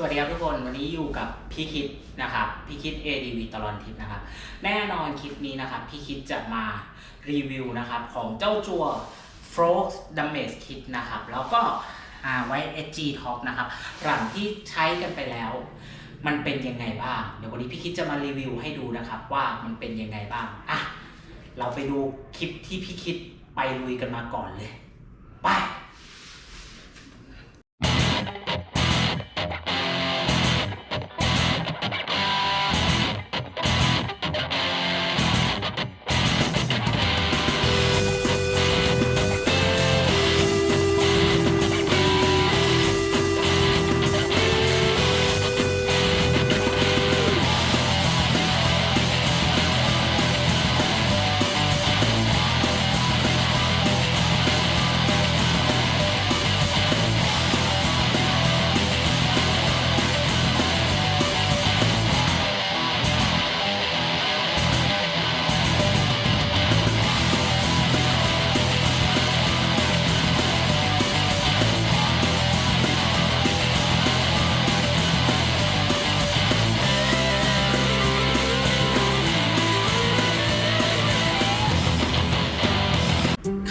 สวัสดีครับทุกคนวันนี้อยู่กับพี่คิดนะครับพี่คิด ADV ตลอดทิปนะครับแน่นอนคลิปนี้นะครับพี่คิดจะมารีวิวนะครับของเจ้าจัว f r o g Damage Kit นะครับแล้วก็ไว้ SG Top นะครับหลังที่ใช้กันไปแล้ว มันเป็นยังไงบ้างเดี๋ยววันนี้พี่คิดจะมารีวิวให้ดูนะครับว่ามันเป็นยังไงบ้างอะเราไปดูคลิปที่พี่คิดไปลุยกันมาก่อนเลยไป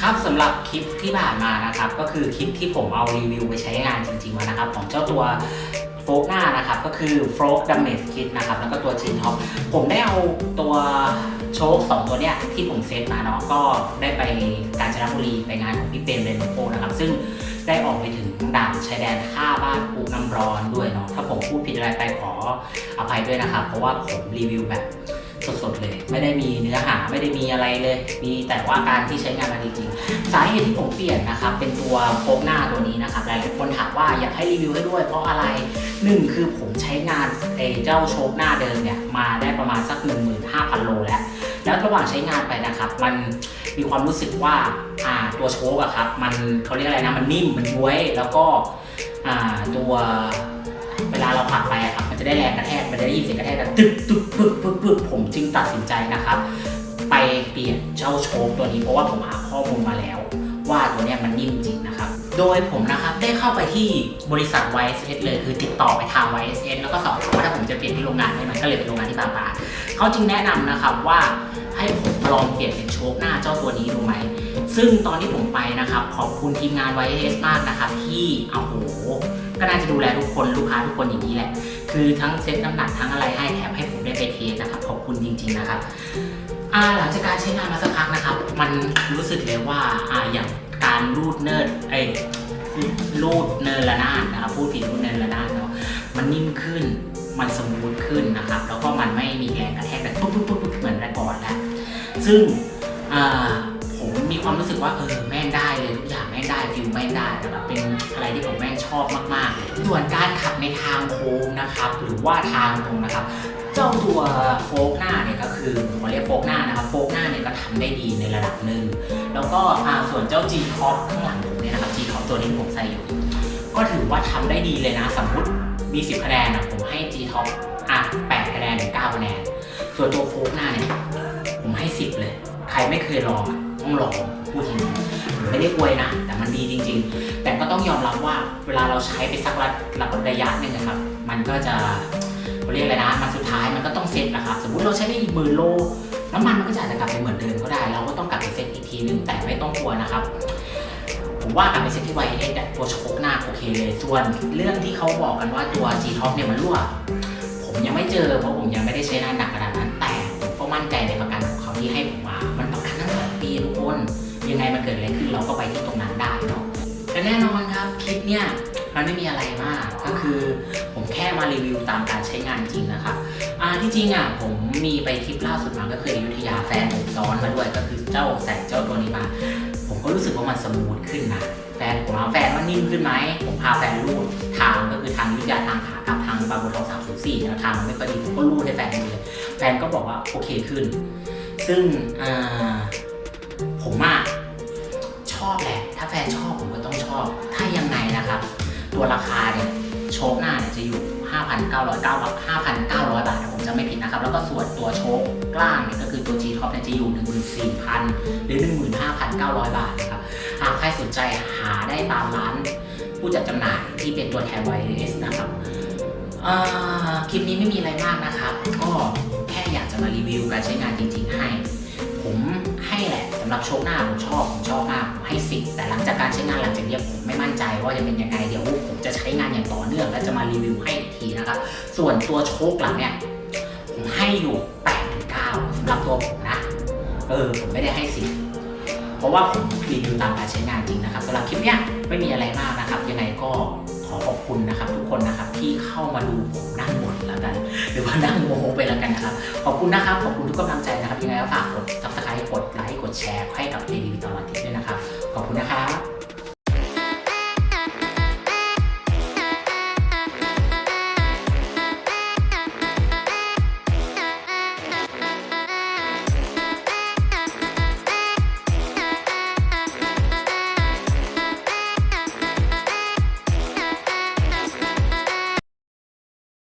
ครับสำหรับคลิปที่ผ่านมานะครับก็คือคลิปที่ผมเอารีวิวไปใช้งานจริงๆมานะครับ ของเจ้าตัวโฟกหน้านะครับก็คือโฟกดัมเมจคิดนะครับแล้วก็ตัวจีนท็อปผมได้เอาตัวโชคสองตัวเนี้ยที่ผมเซตมาเนาะก็ได้ไปกาญจนบุรีไปงานของพี่เปรมเรนโปนะครับ ซึ่งได้ออกไปถึงด่านชายแดนท่าบ้านปูน้ำร้อนด้วยเนาะถ้าผมพูดผิดอะไรไปขออภัยด้วยนะครับ เพราะว่าผมรีวิวแบบ สดๆเลย ไม่ได้มีเนื้อหาไม่ได้มีอะไรเลย มีแต่ว่าการที่ใช้งานมันจริงๆสาเหตุที่ผมเปลี่ยนนะครับ เป็นตัวโคกหน้าตัวนี้นะครับหลายๆคนถามว่าอยากให้รีวิวให้ด้วย เพราะอะไรหนึ่งคือผมใช้งานไอ้เจ้าโชคหน้าเดิมเนี่ยมาได้ประมาณสัก 15,000 โลแล้ว แล้วระหว่างใช้งานไปนะครับ มันมีความรู้สึกว่าอ่าตัวโชคอะครับ มันเขาเรียกอะไรนะมันนิ่มมันย้วยแล้วก็อ่าตัว ได้แรงกระแทกมันจะได้ยินเสียงกระแทกกันตึกตึกปึ๊กปึ๊กปึ๊กผมจึงตัดสินใจนะครับ ไปเปลี่ยนเจ้าโชคตัวนี้เพราะว่าผมหาข้อมูลมาแล้ว ว่าตัวเนี้ยมันนิ่มจริงนะครับ โดยผมนะครับได้เข้าไปที่บริษัท YSS เลยคือติดต่อไปทาง YSS แล้วก็สอบถามว่าถ้าผมจะเปลี่ยนที่โรงงานได้ไหมก็เลยไปโรงงานที่บางปาเขาจึงแนะนำนะครับว่าให้ผมลองเปลี่ยนเป็นโชคหน้าเจ้าตัวนี้ดูไหมซึ่งตอนที่ผมไปนะครับ ขอบคุณทีมงาน YS มากนะครับ ที่เอาโหก็น่าจะดูแลทุกคนลูกค้าทุกคนอย่างนี้แหละ คือทั้งเซ็ตน้ำหนักทั้งอะไรให้แถมให้ผมได้ไปเทสนะครับขอบคุณจริง ๆนะครับอ่าหลังจากการใช้งานมาสักพักนะครับ มันรู้สึกเลยว่าอ่าอย่างการรูดเนิร์ดไอ้รูดเนินระนาดนะครับพูดผิดรูดเนินระนาดเนาะมันนิ่มขึ้นมันสมูทขึ้นนะครับ แล้วก็มันไม่มีแรงกระแทกแบบปุ๊บปุ๊บปุ๊บปุ๊บเหมือนแต่ก่อนแล้วซึ่งผมมีความรู้สึกว่าเออแม่งได้เลยทุกอย่างแม่งได้ฟิลแม่งได้แบบเป็นอะไรที่ผมแม่ง ชอบมากๆ ส่วนการขับในทางโค้งนะครับ หรือว่าทางตรงนะครับ เจ้าตัวโฟกหน้าเนี่ยก็คือผมเรียกโฟกหน้านะครับ โฟกหน้าเนี่ยก็ทำได้ดีในระดับหนึ่ง แล้วก็ส่วนเจ้า G Top ข้างหลังผมเนี่ยนะครับ G Top ตัวนี้ผมใส่อยู่ ก็ถือว่าทำได้ดีเลยนะ สมมติมี 10 คะแนนนะผมให้ G Top อะ8คะแนนหรือ9คะแนน ส่วนตัวโฟกหน้าเนี่ย ผมให้ 10 เลย ใครไม่เคยลองอะ ต้องลองพูดจริงๆไม่ได้อวยนะ แต่มันดีจริง ๆ แต่ก็ต้องยอมรับว่าเวลาเราใช้ไปสักระระยะหนึ่งนะครับ มันก็จะเรียกอะไรนะมันสุดท้ายมันก็ต้องเซ็ตนะครับ สมมติเราใช้ได้ีกหมื่นโลน้ำมันมันก็จะอาจจะกลับไปเหมือนเดิมก็ได้ เราก็ต้องกลับไปเซ็ตอีกทีนึงแต่ไม่ต้องกลัวนะครับผมว่ากลับไปเซ็ตที่ YS ตัวโชคหน้าโอเคเลยส่วนเรื่องที่เขาบอกกันว่าตัว G Top เนี่ยมันรั่ว ผมยังไม่เจอเพราะผมยังไม่ได้ใช้งานหนักขนาดนั้น คนยังไงมันเกิดอะไรขึ้นเราก็ไปที่ตรงนั้นได้เนาะแต่แน่นอนครับคลิปเนี่ยมันไม่มีอะไรมากก็คือผมแค่มารีวิวตามการใช้งานจริงนะครับอ่าที่จริงอะผมมีไปทริปล่าสุดมาก็คืออยุธยาแฟนผมซ้อนมาด้วยก็คือเจ้าใส่เจ้าตัวนี้มา ผมก็รู้สึกว่ามันสมูทขึ้นนะแฟนผมถาแฟนว่านิ่มขึ้นไหมผมพาแฟนรูดทางก็คือทางยุธยาทางขากับทางบางบัวทองสามศูนย์สี่นะทางไม่ค่อยดีผมก็รูดให้แฟนเลยแฟนก็บอกว่าโอเคขึ้น ซึ่งอ่า ผมอะชอบแหละ ถ้าแฟนชอบผมก็ต้องชอบ ถ้ายังไงนะครับ ตัวราคาเนี่ยโชคหน้าเนี่ยจะอยู่ 5,909บาท5,900 บาทถ้าผมจะไม่ผิดนะครับ แล้วก็ส่วนตัวโชคกล้างเนี่ยก็คือตัว G Top เนี่ยจะอยู่ 14,000 หรือ 15,900 บาทนะครับ หากใครสนใจหาได้ตามร้าน ผู้จัดจำหน่ายที่เป็นตัวแทน YS นะครับคลิปนี้ไม่มีอะไรมากนะครับ ก็แค่อยากจะมารีวิวการใช้งานจริงๆให้ ผม ให้แหละสำหรับโชคหน้าผมชอบผมชอบมากผมให้สิบแต่หลังจากการใช้งานหลังจากเนี้ยผมไม่มั่นใจว่าจะเป็นยังไงเดี๋ยวผมจะใช้งานอย่างต่อเนื่องและจะมารีวิวให้อีกทีนะครับ ส่วนตัวโชคหลังเนี่ยผมให้อยู่8ถึง9สำหรับตัวผมนะเออผมไม่ได้ให้สิบเพราะว่าผมรีวิวตามการใช้งานจริงนะครับสำหรับคลิปเนี้ยไม่มีอะไรมากนะ คุณนะครับทุกคนนะครับที่เข้ามาดูผมนั่งบ่นแล้วกัน หรือว่านั่งโมโไปแล้วกันนะครับ ขอบคุณนะครับ ขอบคุณทุกกำลังใจนะครับยังไงก็ฝากกด subscribe กดไลค์กดแชร์ให้กับเดลอดทิวยนะครับขอบคุณนะครับ